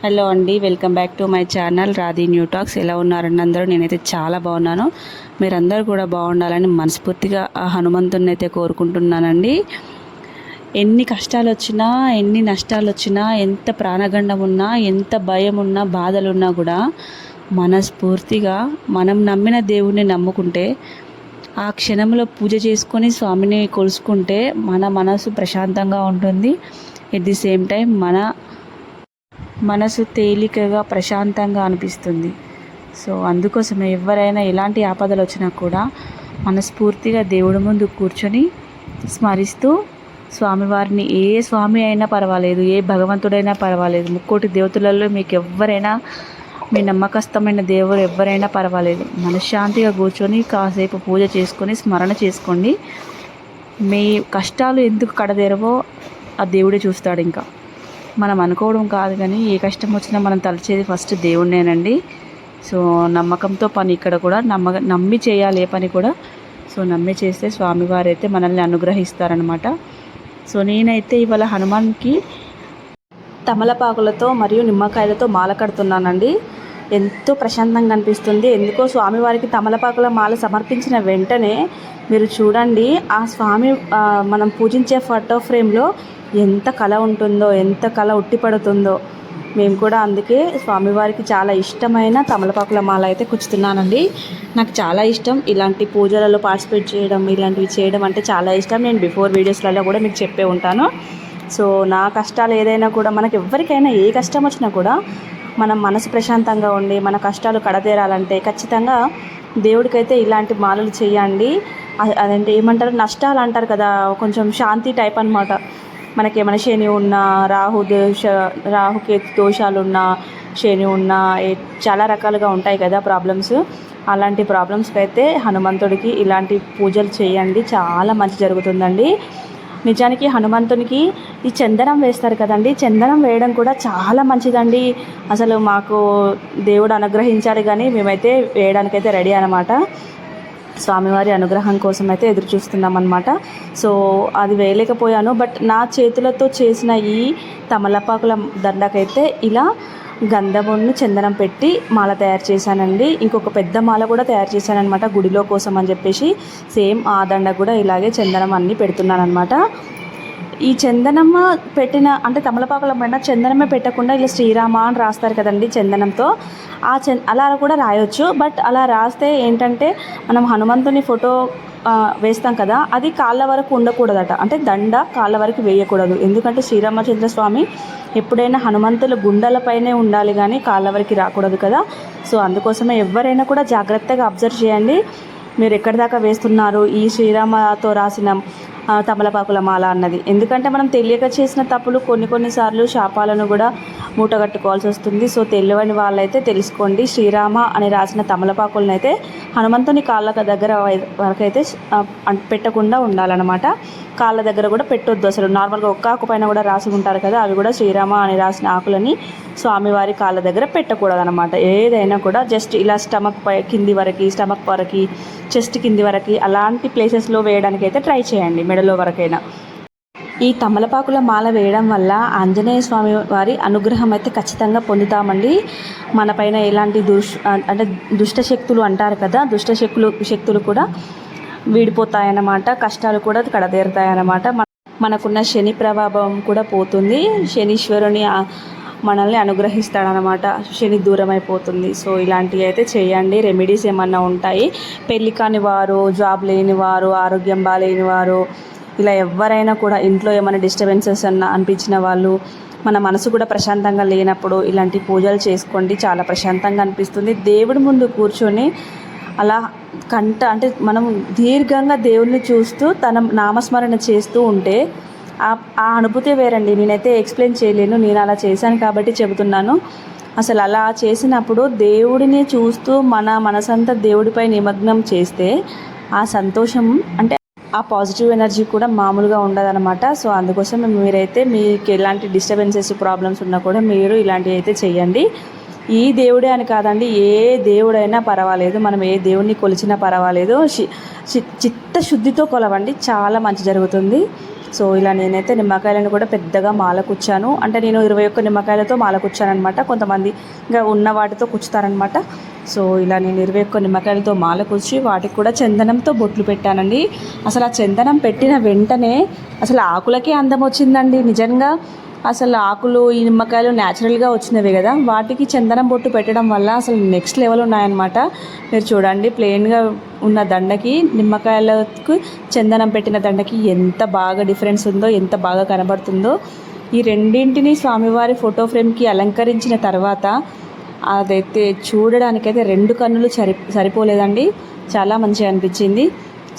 Hello అండి welcome back to my channel Radhi new talks. ఎలా ఉన్నారండి అందరూ? నేనైతే చాలా బాగున్నాను. మీరందరూ కూడా బాగుండాలని మనస్ఫూర్తిగా ఆ హనుమంతుని అయితే కోరుకుంటున్నానండి. ఎన్ని కష్టాలు వచ్చినా ఎన్ని నష్టాలు వచ్చినా ఎంత ప్రాణగండం ఉన్నా ఎంత భయం ఉన్నా బాధలున్నా కూడా మనస్ఫూర్తిగా మనం నమ్మిన దేవుణ్ణి నమ్ముకుంటే ఆ క్షణంలో పూజ చేసుకొని స్వామిని కొలుసుకుంటే మన మనసు ప్రశాంతంగా ఉంటుంది. ఎట్ ది సేమ్ టైం మన మనసు తేలికగా ప్రశాంతంగా అనిపిస్తుంది. సో అందుకోసమే ఎవరైనా ఎలాంటి ఆపదలు వచ్చినా కూడా మనస్ఫూర్తిగా దేవుడి ముందు కూర్చొని స్మరిస్తూ స్వామివారిని ఏ స్వామి అయినా పర్వాలేదు ఏ భగవంతుడైనా పర్వాలేదు ముక్కోటి దేవతలలో మీకు ఎవరైనా మీ నమ్మకస్తమైన దేవుడు ఎవరైనా పర్వాలేదు. మనశ్శాంతిగా కూర్చొని కాసేపు పూజ చేసుకొని స్మరణ చేసుకోండి. మీ కష్టాలు ఎందుకు కడదేరవో ఆ దేవుడే చూస్తాడు ఇంకా. మనం అనుకోవడం కాదు కానీ ఏ కష్టం వచ్చినా మనం తలచేది ఫస్ట్ దేవుణ్ణేనండి. సో నమ్మకంతో పని ఇక్కడ కూడా నమ్మ నమ్మి చేయాలి ఏ పని కూడా. సో నమ్మి చేస్తే స్వామివారు అయితే మనల్ని అనుగ్రహిస్తారనమాట. సో నేనైతే ఇవాళ హనుమాన్కి తమలపాకులతో మరియు నిమ్మకాయలతో మాల కడుతున్నానండి. ఎంతో ప్రశాంతంగా అనిపిస్తుంది. ఎందుకో స్వామివారికి తమలపాకుల మాల సమర్పించిన వెంటనే మీరు చూడండి ఆ స్వామి మనం పూజించే ఫోటో ఫ్రేమ్లో ఎంత కళ ఉంటుందో ఎంత కళ ఉట్టిపడుతుందో మేము కూడా అందుకే స్వామివారికి చాలా ఇష్టమైన తమలపాకుల మాల అయితే కుచ్చుతున్నానండి. నాకు చాలా ఇష్టం. ఇలాంటి పూజలలో పార్టిసిపేట్ చేయడం ఇలాంటివి చేయడం అంటే చాలా ఇష్టం. నేను బిఫోర్ వీడియోస్లలో కూడా మీకు చెప్పే ఉంటాను. సో నా కష్టాలు ఏదైనా కూడా మనకి ఎవరికైనా ఏ కష్టం వచ్చినా కూడా మనం మనసు ప్రశాంతంగా ఉండి మన కష్టాలు కడతేరాలంటే ఖచ్చితంగా దేవుడికైతే ఇలాంటి మాలలు చేయండి. అదంటే ఏమంటారు? నష్టాలు అంటారు కదా కొంచెం శాంతి టైప్ అనమాట మనకి ఏమైనా శని ఉన్నా రాహు దోష రాహుకేతు దోషాలు ఉన్నా శని ఉన్నా చాలా రకాలుగా ఉంటాయి కదా ప్రాబ్లమ్స్. అలాంటి ప్రాబ్లమ్స్కి అయితే హనుమంతుడికి ఇలాంటి పూజలు చేయండి. చాలా మంచి జరుగుతుందండి. నిజానికి హనుమంతునికి ఈ చందనం వేస్తారు కదండి. చందనం వేయడం కూడా చాలా మంచిదండి. అసలు మాకు దేవుడు అనుగ్రహించాడు కానీ మేమైతే వేయడానికైతే రెడీ అనమాట స్వామివారి అనుగ్రహం కోసం అయితే ఎదురు చూస్తున్నాం అనమాట సో అది వేయలేకపోయాను. బట్ నా చేతులతో చేసిన ఈ తమలపాకుల దండకైతే ఇలా గంధమును చందనం పెట్టి మాల తయారు చేశానండి. ఇంకొక పెద్ద మాల కూడా తయారు చేశానమాట గుడిలో కోసం అని చెప్పేసి. సేమ్ ఆ దండ కూడా ఇలాగే చందనం అన్నీ పెడుతున్నాను అనమాట ఈ చందనమ్మ పెట్టిన అంటే తమలపాకుల పైన చందనమే పెట్టకుండా ఇలా శ్రీరామ అని రాస్తారు కదండి చందనంతో. ఆ చంద అలా కూడా రాయొచ్చు. బట్ అలా రాస్తే ఏంటంటే మనం హనుమంతుని ఫోటో వేస్తాం కదా అది కాళ్ళ వరకు ఉండకూడదట. అంటే దండ కాళ్ళ వరకు వేయకూడదు. ఎందుకంటే శ్రీరామచంద్ర స్వామి ఎప్పుడైనా హనుమంతుల గుండెలపైనే ఉండాలి కానీ కాళ్ళ వరకు రాకూడదు కదా. సో అందుకోసమే ఎవరైనా కూడా జాగ్రత్తగా అబ్జర్వ్ చేయండి. మీరు ఎక్కడి దాకా వేస్తున్నారు? ఈ శ్రీరామతో రాసిన తమలపాకుల మాల అన్నది. ఎందుకంటే మనం తెలియక చేసిన తప్పులు కొన్ని కొన్నిసార్లు శాపాలను కూడా మూటగట్టుకోవాల్సి వస్తుంది. సో తెలియని వాళ్ళైతే తెలుసుకోండి. శ్రీరామ అని రాసిన తమలపాకులను అయితే హనుమంతుని కాళ్ళ దగ్గర వరకైతే పెట్టకుండా ఉండాలన్నమాట. కాళ్ళ దగ్గర కూడా పెట్టొద్దు అసలు. నార్మల్గా ఒక్క ఆకు పైన కూడా రాసి ఉంటారు కదా అవి కూడా శ్రీరామ అని రాసిన ఆకులని స్వామివారి కాళ్ళ దగ్గర పెట్టకూడదు అనమాట ఏదైనా కూడా జస్ట్ ఇలా స్టమక్ పై కింది వరకు స్టమక్ వరకు చెస్ట్ కింది వరకు అలాంటి ప్లేసెస్లో వేయడానికి అయితే ట్రై చేయండి మెడలో వరకైనా. ఈ తమలపాకుల మాల వేయడం వల్ల ఆంజనేయ స్వామి వారి అనుగ్రహం అయితే ఖచ్చితంగా పొందుతామండి. మన పైన ఎలాంటి దుష్ అంటే దుష్ట శక్తులు అంటారు కదా దుష్ట శక్తులు శక్తులు కూడా వీడిపోతాయన్నమాట కష్టాలు కూడా కడతీరుతాయన్నమాట. మనకున్న శని ప్రభావం కూడా పోతుంది. శనీశ్వరుని మనల్ని అనుగ్రహిస్తాడనమాట శని దూరం అయిపోతుంది సో ఇలాంటివి అయితే చేయండి. రెమెడీస్ ఏమన్నా ఉంటాయి. పెళ్ళి కాని వారు జాబ్ లేని వారు ఆరోగ్యం బాగాలేని వారు ఇలా ఎవరైనా కూడా ఇంట్లో ఏమైనా డిస్టర్బెన్సెస్ అన్న అనిపించిన వాళ్ళు మన మనసు కూడా ప్రశాంతంగా లేనప్పుడు ఇలాంటి పూజలు చేసుకోండి. చాలా ప్రశాంతంగా అనిపిస్తుంది. దేవుడి ముందు కూర్చొని అలా కంట అంటే మనం దీర్ఘంగా దేవుణ్ణి చూస్తూ తన నామస్మరణ చేస్తూ ఉంటే ఆ అనుభూతి వేరండి. నేనైతే ఎక్స్ప్లెయిన్ చేయలేను. నేను అలా చేశాను కాబట్టి చెబుతున్నాను. అసలు అలా చేసినప్పుడు దేవుడిని చూస్తూ మన మనసంతా దేవుడిపై నిమగ్నం చేస్తే ఆ సంతోషం అంటే ఆ పాజిటివ్ ఎనర్జీ కూడా మామూలుగా ఉండదన్నమాట. సో అందుకోసం మీరైతే మీకు ఎలాంటి డిస్టర్బెన్సెస్ ప్రాబ్లమ్స్ ఉన్నా కూడా మీరు ఇలాంటివి అయితే చేయండి ఈ దేవుడే అని కాదండి ఏ దేవుడైనా పర్వాలేదు. మనం ఏ దేవుడిని కొలిచినా పర్వాలేదు. చిత్తశుద్ధితో కొలవండి. చాలా మంచి జరుగుతుంది. సో ఇలా నేనైతే నిమ్మకాయలను కూడా పెద్దగా మాలకుచ్చాను. అంటే నేను ఇరవై ఒక్క నిమ్మకాయలతో మాల కూర్చాను అనమాట కొంతమంది ఇంకా ఉన్న వాటితో కూర్చుతారనమాట సో ఇలా నేను ఇరవై ఒక్క నిమ్మకాయలతో మాల కూర్చి వాటికి కూడా చందనంతో బొట్లు పెట్టానండి. అసలు ఆ చందనం పెట్టిన వెంటనే అసలు ఆకులకే అందం వచ్చిందండి నిజంగా. అసలు ఆకులు ఈ నిమ్మకాయలు న్యాచురల్గా వచ్చినవి కదా. వాటికి చందనం బొట్టు పెట్టడం వల్ల అసలు నెక్స్ట్ లెవెల్ ఉన్నాయన్నమాట. మీరు చూడండి ప్లెయిన్గా ఉన్న దండకి నిమ్మకాయలకు చందనం పెట్టిన దండకి ఎంత బాగా డిఫరెన్స్ ఉందో ఎంత బాగా కనబడుతుందో. ఈ రెండింటిని స్వామివారి ఫోటో ఫ్రేమ్కి అలంకరించిన తర్వాత అదైతే చూడడానికైతే రెండు కన్నులు సరి సరిపోలేదండి. చాలా మంచిగా అనిపించింది.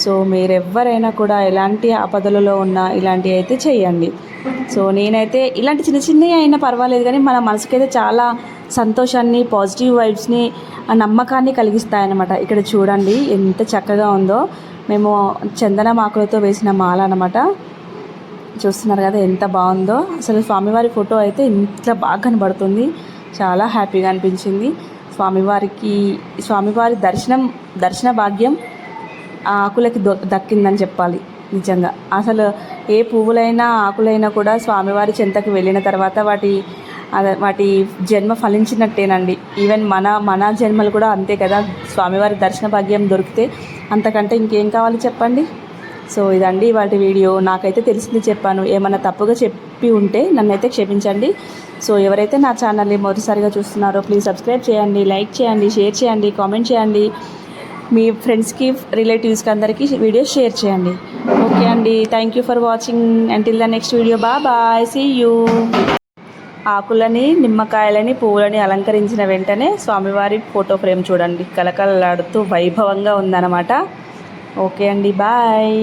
సో మీరెవ్వరైనా కూడా ఎలాంటి ఆపదలలో ఉన్నా ఇలాంటివి అయితే చేయండి సో నేనైతే ఇలాంటి చిన్న చిన్నవి అయినా పర్వాలేదు కానీ మన మనసుకైతే చాలా సంతోషాన్ని పాజిటివ్ వైబ్స్ని ఆ నమ్మకాన్ని కలిగిస్తాయన్నమాట. ఇక్కడ చూడండి ఎంత చక్కగా ఉందో. మేము చందనం ఆకులతో వేసిన మాల అన్నమాట. చూస్తున్నారు కదా ఎంత బాగుందో. అసలు స్వామివారి ఫోటో అయితే ఇంత బాగా కనబడుతుంది. చాలా హ్యాపీగా అనిపించింది. స్వామివారికి స్వామివారి దర్శనం దర్శన భాగ్యం ఆ ఆకులకి దొ దక్కిందని చెప్పాలి నిజంగా. అసలు ఏ పువ్వులైనా ఆకులైనా కూడా స్వామివారి చెంతకు వెళ్ళిన తర్వాత వాటి వాటి జన్మ ఫలించినట్టేనండి. ఈవెన్ మన మన జన్మలు కూడా అంతే కదా. స్వామివారి దర్శన భాగ్యం దొరికితే అంతకంటే ఇంకేం కావాలి చెప్పండి? సో ఇదండి వాటి వీడియో. నాకైతే తెలిసింది చెప్పాను. ఏమైనా తప్పుగా చెప్పి ఉంటే నన్నైతే క్షమించండి. సో ఎవరైతే నా ఛానల్ని మొదటిసారిగా చూస్తున్నారో ప్లీజ్ సబ్స్క్రైబ్ చేయండి లైక్ చేయండి షేర్ చేయండి కామెంట్ చేయండి. మీ ఫ్రెండ్స్కి రిలేటివ్స్కి అందరికీ వీడియో షేర్ చేయండి. ఓకే అండి. Thank you for watching until the next video బా బాయ్ సీ యూ ఆకులని నిమ్మకాయలని పువ్వులని అలంకరించిన వెంటనే స్వామివారి ఫోటో ఫ్రేమ్ చూడండి. కలకలలాడుతూ వైభవంగా ఉందన్నమాట. ఓకే అండి. బాయ్